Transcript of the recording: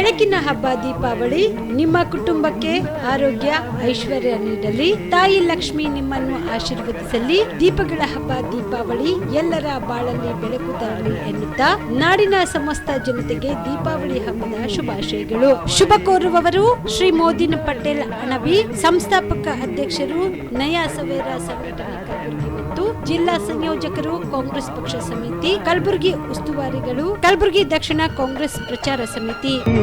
ಬೆಳಕಿನ ಹಬ್ಬ ದೀಪಾವಳಿ, ನಿಮ್ಮ ಕುಟುಂಬಕ್ಕೆ ಆರೋಗ್ಯ, ಐಶ್ವರ್ಯ ನೀಡಲಿ. ತಾಯಿ ಲಕ್ಷ್ಮಿ ನಿಮ್ಮನ್ನು ಆಶೀರ್ವದಿಸಲಿ. ದೀಪಗಳ ಹಬ್ಬ ದೀಪಾವಳಿ ಎಲ್ಲರ ಬಾಳಲ್ಲಿ ಬೆಳಕು ತರಲಿ ಎನ್ನುತ್ತಾ, ನಾಡಿನ ಸಮಸ್ತ ಜನತೆಗೆ ದೀಪಾವಳಿ ಹಬ್ಬದ ಶುಭಾಶಯಗಳು. ಶುಭ ಕೋರುವವರು ಶ್ರೀ ಮೋದಿನ್ ಪಟೇಲ್ ಅಣವಿ, ಸಂಸ್ಥಾಪಕ ಅಧ್ಯಕ್ಷರು ನಯಾ ಸವೇರ ಸಂಘಟನೆ ಮತ್ತು ಜಿಲ್ಲಾ ಸಂಯೋಜಕರು ಕಾಂಗ್ರೆಸ್ ಪಕ್ಷ ಸಮಿತಿ, ಕಲಬುರಗಿ ಉಸ್ತುವಾರಿಗಳು, ಕಲಬುರಗಿ ದಕ್ಷಿಣ ಕಾಂಗ್ರೆಸ್ ಪ್ರಚಾರ ಸಮಿತಿ.